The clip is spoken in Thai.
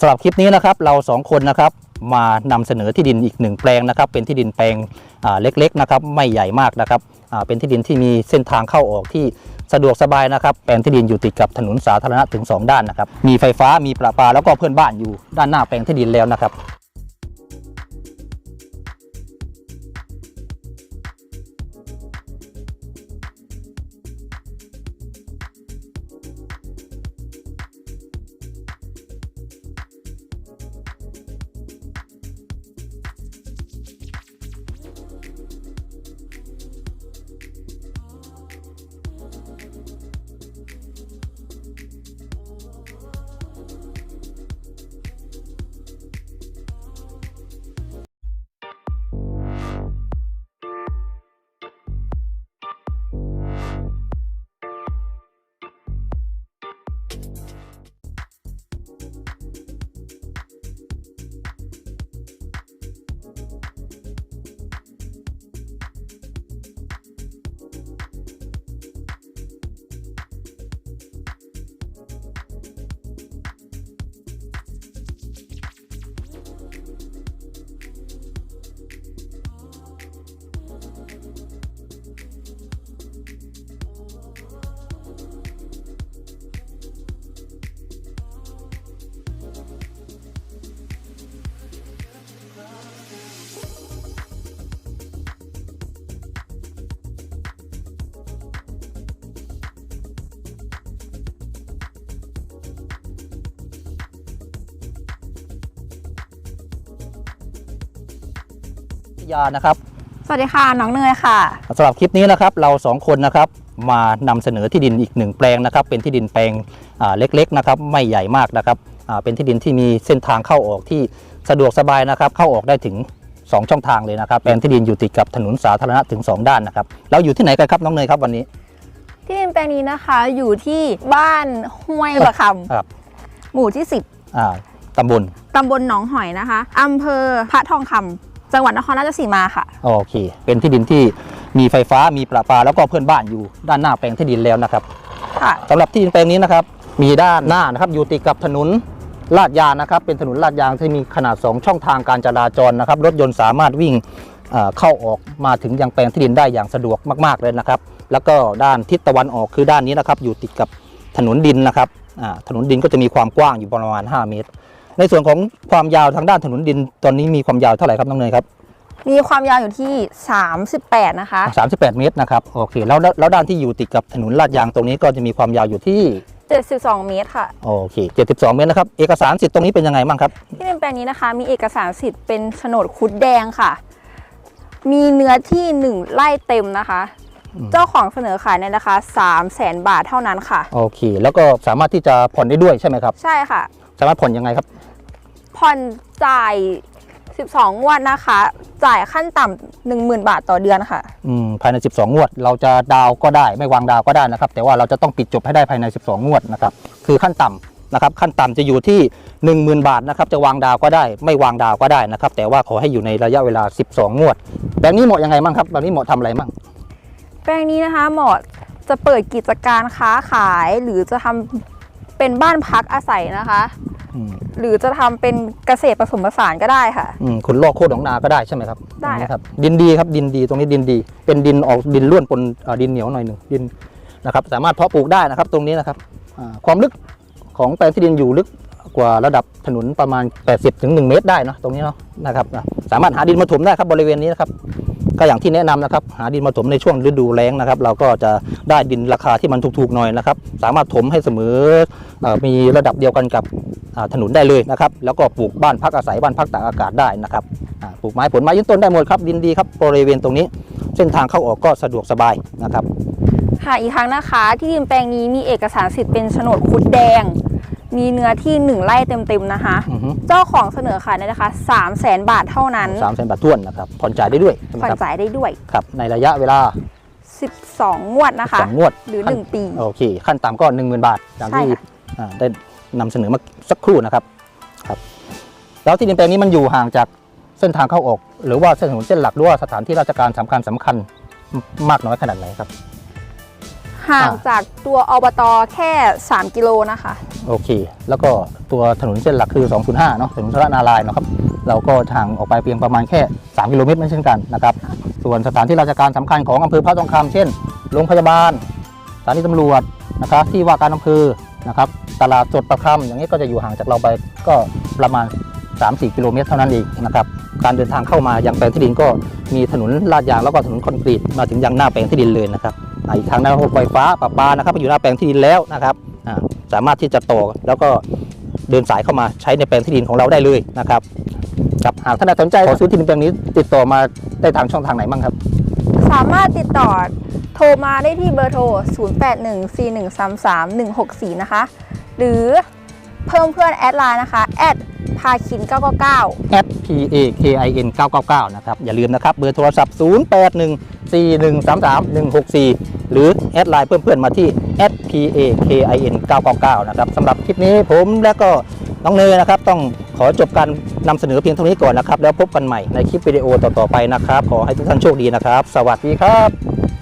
สำหรับคลิปนี้นะครับเราสองคนนะครับมานำเสนอที่ดินอีกหนึ่งแปลงนะครับ เป็นที่ดินแปลงเล็กๆนะครับไม่ใหญ่มากนะครับเป็นที่ดินที่มีเส้นทางเข้าออกที่สะดวกสบายนะครับ แปลงที่ดินอยู่ติดกับถนนสาธารณะถึง 2 ด้านนะครับ มีไฟฟ้ามีประปาแล้วก็เพื่อนบ้านอยู่ด้านหน้าแปลงที่ดินแล้วนะครับ ยานะครับ สวัสดีค่ะ น้องเนยค่ะสำหรับคลิปนี้นะครับเราสองคนนะครับมานำเสนอที่ดินอีกหนึ่งแปลงนะครับ เป็นที่ดินแปลงอ่าเล็กๆนะครับไม่ใหญ่มากนะครับอ่าเป็นที่ดินที่มีเส้นทางเข้าออกที่สะดวกสบายนะครับ เข้าออกได้ถึง 2 ช่องทางเลยนะครับแปลงที่ดินอยู่ติดกับถนนสาธารณะถึง 2 ด้านนะครับเราอยู่ที่ไหนกันครับน้องเนยครับวันนี้ ที่ดินแปลงนี้นะคะอยู่ที่บ้านห้วยประคครับำหมู่ที่อ่าตำบล10ตำบลหนองหอยนะคะอำเภอพระทองคำ จังหวัดนครราชสีมาค่ะ โอเค เป็นที่ดินที่มีไฟฟ้ามีประปาแล้วก็เพื่อนบ้านอยู่ด้านหน้าแปลงที่ดินแล้วนะครับค่ะสำหรับที่ดินแปลงนี้นะครับ มีด้านหน้านะครับอยู่ติดกับถนนลาดยางนะครับ เป็นถนนลาดยางที่มีขนาด 2 ช่องทางการจราจรนะครับ รถยนต์สามารถวิ่งเอ่อเข้าออกมาถึงยังแปลงที่ดินได้อย่างสะดวกมาก ๆเลยนะครับ แล้วก็ด้านทิศตะวันออกคือด้านนี้นะครับ อยู่ติดกับถนนดินนะครับอ่าถนนดินก็จะมีความกว้างอยู่ประมาณ 5 เมตร ในส่วนของความยาวทางด้านถนนดินตอนนี้มีความยาวเท่าไหร่ครับน้องเนยครับมีความยาวอยู่ที่ 38 นะคะ 38 เมตรนะครับโอเคแล้วแล้วแล้วด้านที่อยู่ติดกับถนนลาดยางตรงนี้ก็จะมีความยาวอยู่ที่ 72 เมตรค่ะโอเค 72 เมตรนะครับเอกสารสิทธิ์ตรงนี้เป็นยังไงบ้างครับที่ดินแปลงนี้นะคะ มีเอกสารสิทธิ์เป็นโฉนดคุดแดงค่ะ มีเนื้อที่ 1 ไร่เต็มนะคะอืมเจ้าของเสนอขายในราคา3 0 0แสนบาทเท่านั้นค่ะโอเค แล้วก็สามารถที่จะผ่อนได้ด้วยใช่ไหมครับ ใช่ค่ะ สามารถผ่อนยังไงครับ ผ่อนจ่าย 12 งวดนะคะ จ่ายขั้นต่ำ10,000 บาทต่อเดือนค่ะ อืมภายใน 12 งวด เราจะดาวน์ก็ได้ไม่วางดาวน์ก็ได้นะครับ แต่ว่าเราจะต้องปิดจบให้ได้ภายใน 12 งวดนะครับ คือขั้นต่ำนะครับ ขั้นต่ำจะอยู่ที่ 10,000 บาทนะครับ จะวางดาวน์ก็ได้ ไม่วางดาวน์ก็ได้นะครับ แต่ว่าขอให้อยู่ในระยะเวลา 12 งวด แบบนี้เหมาะยังไงบ้างครับ แบบนี้เหมาะทำอะไรบ้าง แปลงนี้นะคะเหมาะจะเปิดกิจการค้าขายหรือจะทำ เป็นบ้านพักอาศัยนะคะ อืมหรือจะทำเป็นเกษตรผสมผสานก็ได้ค่ะ อืมขุนลอกโคตรของนาก็ได้ใช่ไหมครับได้ตรงนี้ครับ ดินดีครับดินดีตรงนี้ดินดี เป็นดินออกดินล้วนปนเอ่อดินเหนียวหน่อยหนึ่งดินนะครับ สามารถเพาะปลูกได้นะครับ ตรงนี้นะครับอ่าความลึกของแปลงที่ดินอยู่ลึกกว่าระดับถนนประมาณ 80ถึง1เมตรได้เนอะตรงนี้เนาะนะครับอะสามารถหาดินมาถมได้ครับบริเวณนี้นะครับ ก็อย่างที่แนะนำนะครับ หาดินมาถมในช่วงฤดูแล้งนะครับ เราก็จะได้ดินราคาที่มันถูกๆหน่อยนะครับ สามารถถมให้เสมออมีระดับเดียวกันกับถนนได้เลยนะครับ แล้วก็ปลูกบ้านพักอาศัยบ้านพักตากอากาศได้นะครับปลูกไม้ผลไม้ยืนต้นได้หมดครับดินดีครับบริเวณตรงนี้ เส้นทางเข้าออกก็สะดวกสบายนะครับค่ะอีกครั้งนะคะ ที่ดินแปลงนี้มีเอกสารสิทธิ์เป็นโฉนดคุดแดง มีเนื้อที่ 1 ไร่เต็มๆนะคะ อือฮึ เจ้าของเสนอขายในราคา3 0 0แสนบาทเท่านั้นสามแสนบาทท้วนนะครับผ่อนจ่ายได้ด้วยใช่ไหมผ่อนครับจ่ายได้ด้วย ครับในระยะเวลา12 งวดนะคะ สองงวดหรือ ขั้น1 ปี โอเคขั้นต่ำก็ 1 0,000 บาทอย่างที่ใช่ค่ะ อ่าได้นำเสนอมาสักครู่นะครับครับ แล้วที่ดินแปลงนี้มันอยู่ห่างจากเส้นทางเข้าออก หรือว่าเส้นถนนเส้นหลักหรือว่าสถานที่ราชการสำคัญสำคัญมากน้อยขนาดไหนครับ หห่างอ่าจากตัวอบตแค่ 3 กิโลนะคะ โอเค แล้วก็ตัวถนนเส้นหลักคือ 205 เนาะถนนสระนารายณ์เนาะครับ เราก็ห่างออกไปเพียงประมาณแค่ 3 กิโลเมตรไม่เช่นกันนะครับ ส่วนสถานที่ราชการสำคัญของอำเภอพระทองคำเช่น โรงพยาบาล สถานีตำรวจนะครับ ที่ว่าการอำเภอ นะครับ ตลาดสดประคำอย่างนี้ก็จะอยู่ห่างจากเราไปก็ประมาณ 3-4 กิโลเมตรเท่านั้นเองนะครับ การเดินทางเข้ามายังแปลงที่ดินก็มีถนนลาดยางแล้วก็ถนนคอนกรีตมาถึงยังหน้าแปลงที่ดินเลยนะครับ อีกทางด้นระบบไฟฟ้าประปานะครับอยู่หน้าแปลงที่ดินแล้วนะครับสามารถที่จะต่อแล้วก็เดินสายเข้ามาใช้ในแปลงที่ดินของเราได้เลยนะครับครับหากท่านใดสนใจขอซื้อที่ดินแปลงนี้ ติดต่อมาได้ทางช่องทางไหนบ้างครับ สามารถติดต่อโทรมาได้ที่เบอร์โทร 0814133164 นะคะ หรือ เพิ่มเพื่อนแอดไลน์นะคะแอดพาคิน 999 at p a k i n 999 นะครับ อย่าลืมนะครับ เบอร์โทรศัพท์ 081 4133 164 หรือ แอดไลน์เพื่อนๆมาที่ at p a k i n 999 นะครับสำหรับคลิปนี้ผมและก็น้องเนยนะครับ ต้องขอจบการนำเสนอเพียงเท่านี้ก่อนนะครับ แล้วพบกันใหม่ในคลิปวิดีโอต่อๆไปนะครับ ขอให้ทุกท่านโชคดีนะครับ สวัสดีครับ